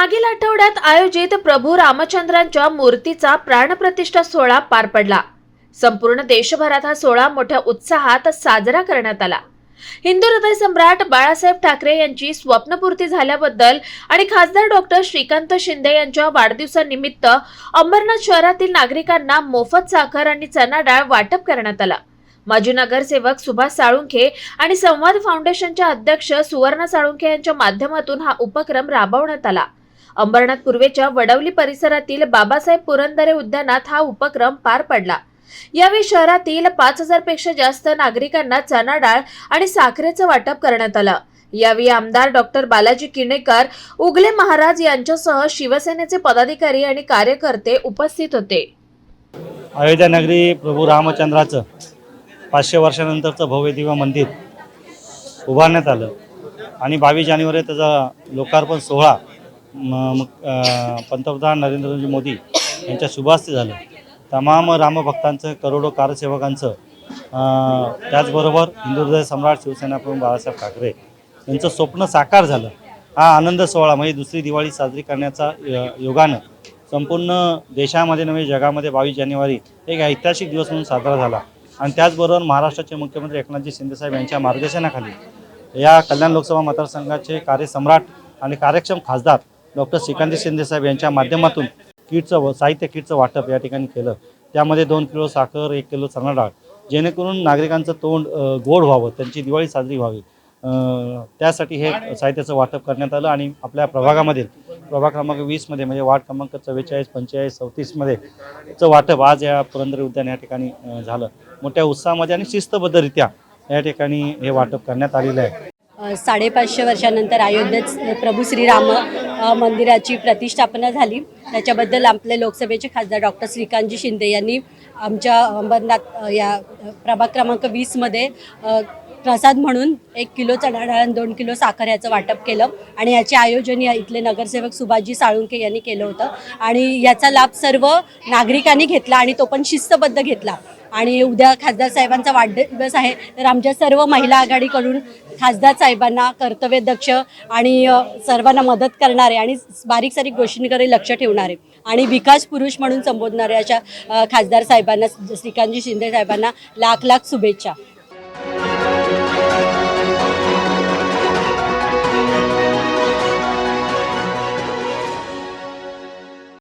मागील आठवड्यात आयोजित प्रभू रामचंद्रांच्या मूर्तीचा प्राणप्रतिष्ठा सोहळा पार पडला. संपूर्ण देशभरात हा सोहळा मोठ्या उत्साहात साजरा करण्यात आला. हिंदू हृदय सम्राट बाळासाहेब ठाकरे यांची स्वप्नपूर्ती झाल्याबद्दल आणि खासदार डॉक्टर श्रीकांत शिंदे यांच्या वाढदिवसानिमित्त अंबरनाथ शहरातील नागरिकांना मोफत साखर आणि चना डाळ वाटप करण्यात आला. माजी नगरसेवक सुभाष साळुंखे आणि संवाद फाउंडेशनच्या अध्यक्ष सुवर्ण साळुंखे यांच्या माध्यमातून हा उपक्रम राबवण्यात आला. अंबरनाथ पूर्वेच्या वडवली परिसरातील बाबासाहेब पुरंदरे उद्यानात हा उपक्रम पार पडला. यावेळी शहरातील पाच हजारपेक्षा जास्त नागरिकांना चना डाळ आणि साखरेचं वाटप करण्यात आलं. यावेळी आमदार डॉक्टर बालाजी किणेकर उगले महाराज यांच्यासह शिवसेनेचे पदाधिकारी आणि कार्यकर्ते उपस्थित होते. अयोध्या नगरी प्रभू रामचंद्राचं पाचशे वर्षानंतरचं भव्य दिव्य मंदिर उभारण्यात आलं. आणि बावीस जानेवारी त्याचा लोकार्पण सोहळा मग पंतप्रधान नरेंद्रजी मोदी यांच्या शुभास्ते झालं. तमाम रामभक्तांचं करोडो कारसेवकांचं त्याचबरोबर हिंदू हृदय सम्राट शिवसेना प्रमुख बाळासाहेब ठाकरे यांचं स्वप्न साकार झालं. हा आनंद सोहळा म्हणजे दुसरी दिवाळी साजरी करण्याचा य- योगानं संपूर्ण देशामध्ये नव्हे जगामध्ये बावीस जानेवारी एक ऐतिहासिक दिवस म्हणून साजरा झाला. आणि त्याचबरोबर महाराष्ट्राचे मुख्यमंत्री एकनाथजी शिंदेसाहेब यांच्या मार्गदर्शनाखाली या कल्याण लोकसभा मतदारसंघाचे कार्यसम्राट आणि कार्यक्षम खासदार डॉक्टर श्रीकांत शिंदेसाहेब यांच्या माध्यमातून किटचं व- साहित्य किटचं वाटप या ठिकाणी केलं. त्यामध्ये दोन किलो साखर एक किलो चणा डाळ. जेणेकरून नागरिकांचं तोंड गोड व्हावं त्यांची दिवाळी साजरी व्हावी. त्यासाठी हे साहित्याचं वाटप करण्यात आलं आणि आपल्या प्रभागामधील प्रभाग क्रमांक वीसमध्ये म्हणजे वार्ड क्रमांक चव्वेचाळीस पंचेचाळीस चौतीसमध्ये चं वाटप आज या पुरंदर उद्यान या ठिकाणी झालं. मोठ्या उत्साहामध्ये आणि शिस्तबद्धरित्या या ठिकाणी हे वाटप करण्यात आलेलं आहे. साडेपाचशे वर्षानंतर अयोध्येत प्रभू श्रीराम मंदिराची प्रतिष्ठापना झाली. त्याच्याबद्दल आपले लोकसभेचे खासदार डॉक्टर श्रीकांतजी शिंदे यांनी आमच्या अंबरनाथ या प्रभाग क्रमांक वीसमध्ये प्रसाद म्हणून एक किलो चणा डाळ आणि दोन किलो साखर याचं वाटप केलं. आणि याचे आयोजन या इथले नगरसेवक सुभाजी साळुंके यांनी केलं होतं. आणि याचा लाभ सर्व नागरिकांनी घेतला आणि तो पण शिस्तबद्ध घेतला. आणि उद्या खासदार साहेबांचा वाढदिवस आहे. तर आमच्या सर्व महिला आघाडीकडून खासदार साहेबांना कर्तव्यदक्ष आणि सर्वांना मदत करणारे आणि बारीक सारीक गोष्टींकडे लक्ष ठेवणारे आणि विकास पुरुष म्हणून संबोधणारे अशा खासदार साहेबांना श्रीकांतजी शिंदे साहेबांना लाख लाख शुभेच्छा.